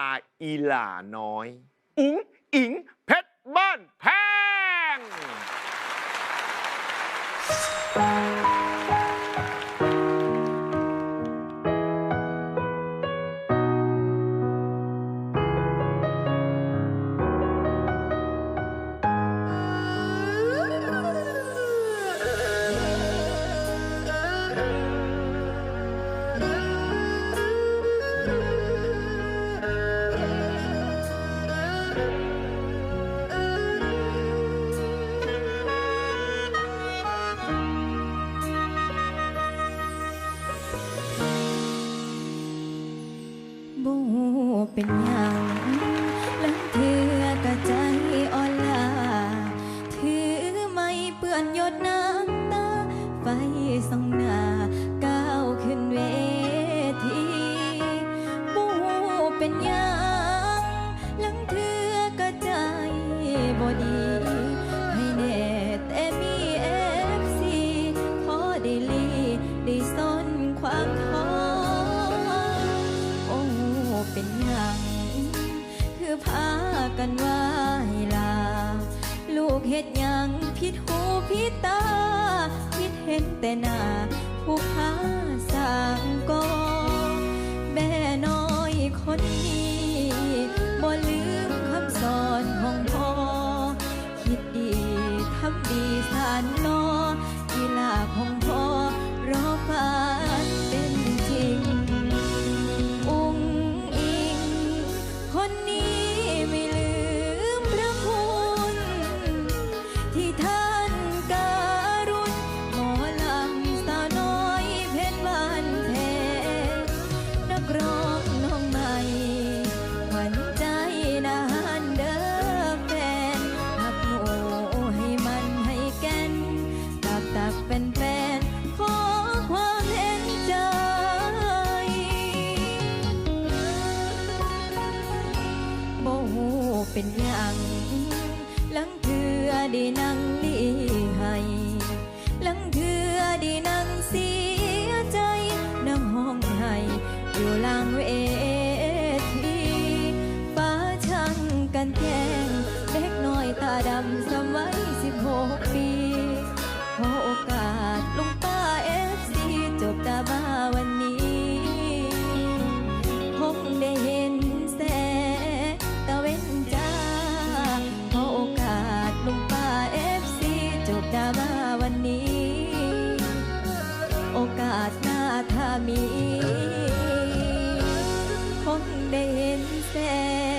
อาอีหลาน้อย อุ๋งอิงเพชรบ้านแพง บู เป็น เป็นหยังคือพากันว่าให้ลา ลูกเฮ็ดหยังผิดหูผิดตา คิดเห็นแต่หน้าผู้พาสร้างก็ เป็นหยังลังเถือได้นั่งลีให้ลังเถือได้นั่งเสียใจนั่งห้องให้อยู่หล่างเวทีป้าช่างกันแกงเด็กน้อยตาดำสมัยสิบหกปี มี คงได้เห็นแสง